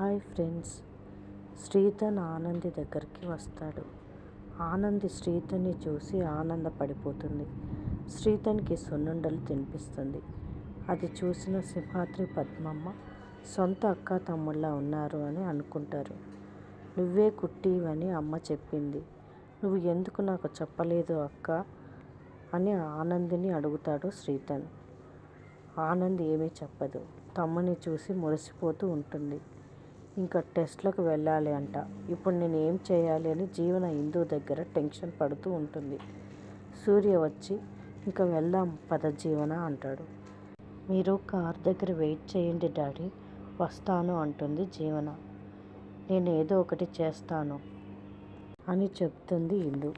Hi friends. Stridhan Anandi దగ్గరికి వస్తాడు. ఆనంది శ్రీధన్ని చూసి ఆనందపడిపోతుంది. శ్రీధన్కి సున్నుండలు తినిపిస్తుంది. అది చూసిన సింహాద్రి పద్మమ్మ సొంత అక్క తమ్ముళ్ళ ఉన్నారు అని అనుకుంటారు. నువ్వే కుట్టివని అమ్మ చెప్పింది. నువ్వు ఎందుకు నాకు చెప్పలేదు అక్క? అని ఆనందిని అడుగుతాడు శ్రీధన్ ఆనంద్ ఏమీ చెప్పదు. తమ్ముని చూసి మురిసిపోతూ ఉంటుంది. ఇంకా టెస్ట్లకు వెళ్ళాలి అంట. ఇప్పుడు నేను ఏం చేయాలి అని జీవన హిందూ దగ్గర టెన్షన్ పడుతూ ఉంటుంది. సూర్య వచ్చి ఇంకా వెళ్దాం పద జీవన అంటాడు. మీరు కార్ దగ్గర వెయిట్ చేయండి డాడీ వస్తాను అంటుంది జీవన. నేను ఏదో ఒకటి చేస్తాను అని చెప్తుంది ఇందు.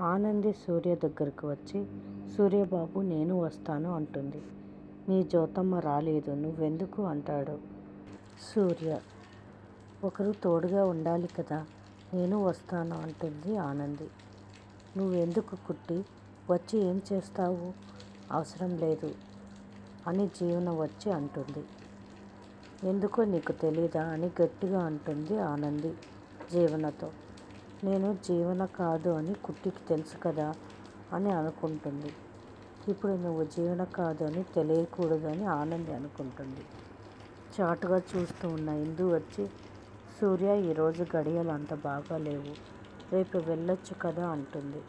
ఆనంది సూర్య దగ్గరకు వచ్చి సూర్యబాబు నేను వస్తాను అంటుంది. మీ జ్యోతమ్మ రాలేదు నువ్వెందుకు అంటాడు సూర్య. ఒకరు తోడుగా ఉండాలి కదా నేను వస్తాను అంటుంది ఆనంది. నువ్వెందుకు కుట్టి వచ్చి ఏం చేస్తావు? అవసరం లేదు అని జీవన వచ్చి అంటుంది. ఎందుకో నీకు తెలీదా అని గట్టిగా అంటుంది ఆనంది జీవనతో. నేను జీవన కాదు అని కుట్టికి తెలుసు కదా అని అనుకుంటుంది. ఇప్పుడు నువ్వు జీవన కాదు అని తెలియకూడదు అని ఆనంది అనుకుంటుంది. చాటుగా చూస్తూ ఉన్న ఇందు వచ్చి సూర్య ఈరోజు గడియలు అంత బాగా లేవు రేపు వెళ్ళొచ్చు కదా అంటుంది.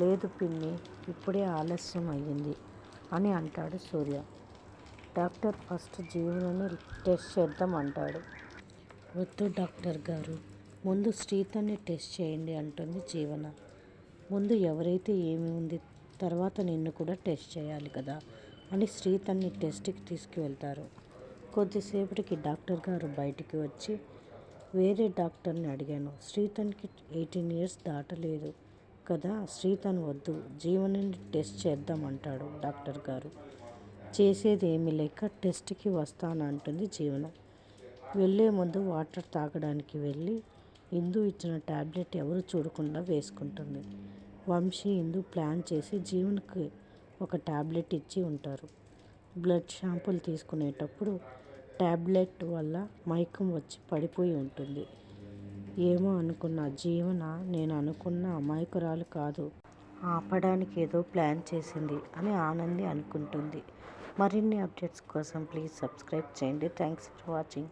లేదు పిన్ని ఇప్పుడే ఆలస్యం అయ్యింది అని అంటాడు సూర్య. డాక్టర్ ఫస్ట్ జీవనని టెస్ట్ చేద్దాం అంటాడు. వద్దు డాక్టర్ గారు ముందు శ్రీతని టెస్ట్ చేయండి అంటుంది జీవన. ముందు ఎవరైతే ఏమి ఉంది తర్వాత నిన్ను కూడా టెస్ట్ చేయాలి కదా అని శ్రీతన్ని టెస్ట్కి తీసుకువెళ్తారు. కొద్దిసేపటికి డాక్టర్ గారు బయటికి వచ్చి వేరే డాక్టర్ని అడిగాను. శ్రీతన్కి ఎయిటీన్ ఇయర్స్ దాటలేదు కదా శ్రీతన్ వద్దు జీవనాన్ని టెస్ట్ చేద్దామంటాడు డాక్టర్ గారు. చేసేది ఏమీ లేక టెస్ట్కి వస్తానంటుంది జీవన. వెళ్ళే ముందు వాటర్ తాగడానికి వెళ్ళి ఇందు ఇచ్చిన ట్యాబ్లెట్ ఎవరు చూడకుండా వేసుకుంటుంది. వంశీ ఇందు ప్లాన్ చేసి జీవన్కి ఒక ట్యాబ్లెట్ ఇచ్చి ఉంటారు. బ్లడ్ షాంపుల్ తీసుకునేటప్పుడు ట్యాబ్లెట్ వల్ల మైకం వచ్చి పడిపోయి ఉంటుంది. ఏమో అనుకున్న జీవన నేను అనుకున్న అమాయకురాలు కాదు. ఆపడానికి ఏదో ప్లాన్ చేసింది అని ఆనంది అనుకుంటుంది. మరిన్ని అప్డేట్స్ కోసం ప్లీజ్ సబ్స్క్రైబ్ చేయండి. Thanks for watching.